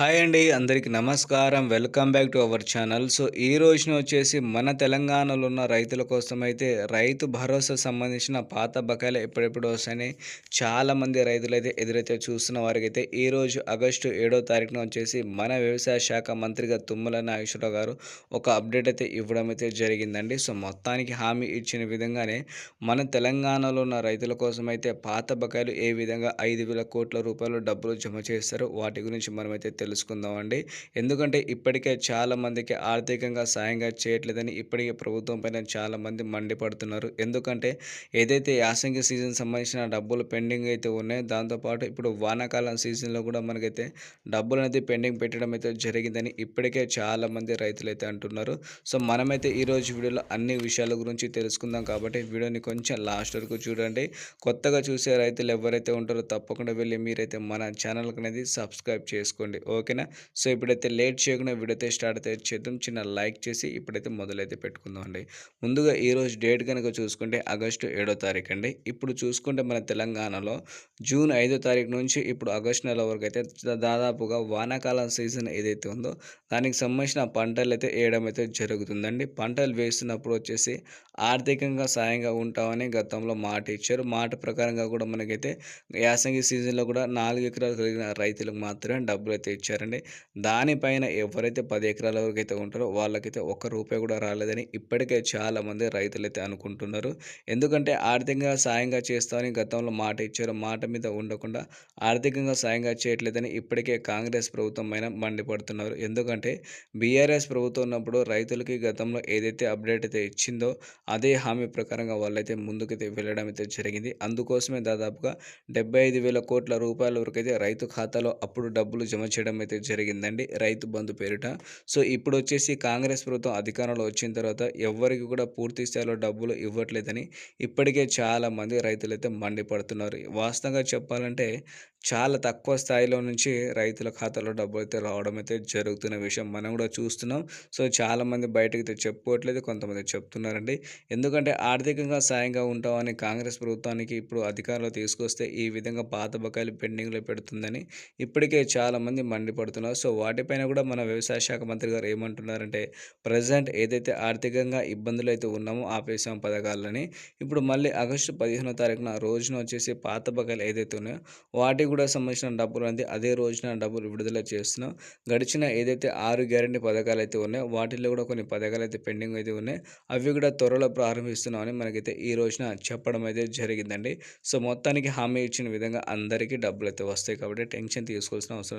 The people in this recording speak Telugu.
హాయ్ అండి అందరికీ నమస్కారం. Welcome back to our channel. So ఈ రోజున వచ్చేసి మన తెలంగాణలో ఉన్న రైతుల కోసం అయితే రైతు భరోసా సంబంధించిన పాత బకాయిలు ఎప్పుడెప్పుడు వస్తాయని చాలామంది రైతులు అయితే ఎదురైతే చూస్తున్న వారికి అయితే ఈరోజు ఆగస్టు ఏడో తారీఖున వచ్చేసి మన వ్యవసాయ శాఖ మంత్రిగా తుమ్మల నాగేశ్వరరావు గారు ఒక అప్డేట్ అయితే ఇవ్వడం అయితే జరిగిందండి. సో మొత్తానికి హామీ ఇచ్చిన విధంగానే మన తెలంగాణలో ఉన్న రైతుల కోసం అయితే పాత బకాయిలు ఏ విధంగా ఐదు వేల కోట్ల రూపాయలు డబ్బులు జమ చేస్తారో వాటి గురించి మనమైతే తెలుసుకుందామండి. ఎందుకంటే ఇప్పటికే చాలామందికి ఆర్థికంగా సాయంగా చేయట్లేదని ఇప్పటికే ప్రభుత్వం పైన చాలామంది మండిపడుతున్నారు. ఎందుకంటే ఏదైతే యాసంగి సీజన్ సంబంధించిన డబ్బులు పెండింగ్ అయితే ఉన్నాయో దాంతోపాటు ఇప్పుడు వానాకాలం సీజన్లో కూడా మనకైతే డబ్బులు అనేది పెండింగ్ పెట్టడం అయితే జరిగిందని ఇప్పటికే చాలామంది రైతులు అయితే అంటున్నారు. సో మనమైతే ఈరోజు వీడియోలో అన్ని విషయాల గురించి తెలుసుకుందాం కాబట్టి వీడియోని కొంచెం లాస్ట్ వరకు చూడండి. కొత్తగా చూసే రైతులు ఎవరైతే ఉంటారో తప్పకుండా వెళ్ళి మీరైతే మన ఛానల్కి అనేది సబ్స్క్రైబ్ చేసుకోండి. ఓకే. ఓకేనా? సో ఇప్పుడైతే లేట్ చేయకుండా వీడైతే స్టార్ట్ అయితే చేద్దాం. చిన్న లైక్ చేసి ఇప్పుడైతే మొదలైతే పెట్టుకుందాం అండి ముందుగా ఈరోజు డేట్ కనుక చూసుకుంటే ఆగస్టు ఏడో తారీఖు అండి. ఇప్పుడు చూసుకుంటే మన తెలంగాణలో జూన్ ఐదో తారీఖు నుంచి ఇప్పుడు ఆగస్టు నెల వరకు అయితే దాదాపుగా వానాకాలం సీజన్ ఏదైతే ఉందో దానికి సంబంధించిన పంటలు అయితే వేయడం అయితే జరుగుతుందండి. పంటలు వేస్తున్నప్పుడు వచ్చేసి ఆర్థికంగా సాయంగా ఉంటామని గతంలో మాట ఇచ్చారు. మాట ప్రకారంగా కూడా మనకైతే యాసంగి సీజన్లో కూడా నాలుగు ఎకరాలు కలిగిన రైతులకు మాత్రమే డబ్బులు అయితే ఇచ్చారండి దానిపైన ఎవరైతే పది ఎకరాల వరకు అయితే ఉంటారో వాళ్ళకైతే ఒక్క రూపాయి కూడా రాలేదని ఇప్పటికే చాలామంది రైతులు అయితే అనుకుంటున్నారు. ఎందుకంటే ఆర్థికంగా సాయంగా చేస్తామని గతంలో మాట ఇచ్చారు. మాట మీద ఉండకుండా ఆర్థికంగా సాయంగా చేయట్లేదని ఇప్పటికే కాంగ్రెస్ ప్రభుత్వం పైన మండిపడుతున్నారు. ఎందుకంటే బీఆర్ఎస్ ప్రభుత్వం ఉన్నప్పుడు రైతులకి గతంలో ఏదైతే అప్డేట్ అయితే ఇచ్చిందో అదే హామీ ప్రకారంగా వాళ్ళైతే ముందుకైతే వెళ్ళడం అయితే జరిగింది. అందుకోసమే దాదాపుగా డెబ్బై ఐదు వేల కోట్ల రూపాయల వరకు అయితే రైతు ఖాతాలో అప్పుడు డబ్బులు జమ చేయడం అయితే జరిగిందండి రైతు బంధు పేరిట. సో ఇప్పుడు వచ్చేసి కాంగ్రెస్ ప్రభుత్వం అధికారంలో వచ్చిన తర్వాత ఎవరికి కూడా పూర్తి స్థాయిలో డబ్బులు ఇవ్వట్లేదని ఇప్పటికే చాలామంది రైతులు అయితే మండిపడుతున్నారు. వాస్తవంగా చెప్పాలంటే చాలా తక్కువ స్థాయిలో నుంచి రైతుల ఖాతాలో డబ్బులు అయితే రావడం అయితే జరుగుతున్న విషయం మనం కూడా చూస్తున్నాం. సో చాలామంది బయటకు అయితే చెప్పుకోవట్లేదు కొంతమంది చెప్తున్నారండి. ఎందుకంటే ఆర్థికంగా సాయంగా ఉంటామని కాంగ్రెస్ ప్రభుత్వానికి ఇప్పుడు అధికారంలో తీసుకొస్తే ఈ విధంగా పాత బకాయిలు పెండింగ్లో పెడుతుందని ఇప్పటికే చాలామంది మండిపడుతున్నారు సో వాటిపైన కూడా మన వ్యవసాయ శాఖ మంత్రి గారు ఏమంటున్నారంటే ప్రజెంట్ ఏదైతే ఆర్థికంగా ఇబ్బందులు అయితే ఉన్నామో ఆపేసాం పథకాలని. ఇప్పుడు మళ్ళీ ఆగస్టు పదిహేనో తారీఖున రోజున వచ్చేసి పాత బకాయిలు ఏదైతే ఉన్నాయో వాటికి కూడా సంబంధించిన డబ్బులు అనేది అదే రోజున డబ్బులు విడుదల చేస్తున్నాం. గడిచిన ఏదైతే ఆరు గ్యారంటీ పథకాలు అయితే ఉన్నాయో వాటిల్లో కూడా కొన్ని పథకాలు అయితే పెండింగ్ అయితే ఉన్నాయి. అవి కూడా త్వరలో ప్రారంభిస్తున్నామని మనకైతే ఈ రోజున చెప్పడం అయితే జరిగిందండి. సో మొత్తానికి హామీ ఇచ్చిన విధంగా అందరికీ డబ్బులు అయితే వస్తాయి కాబట్టి టెన్షన్ తీసుకోవాల్సిన అవసరం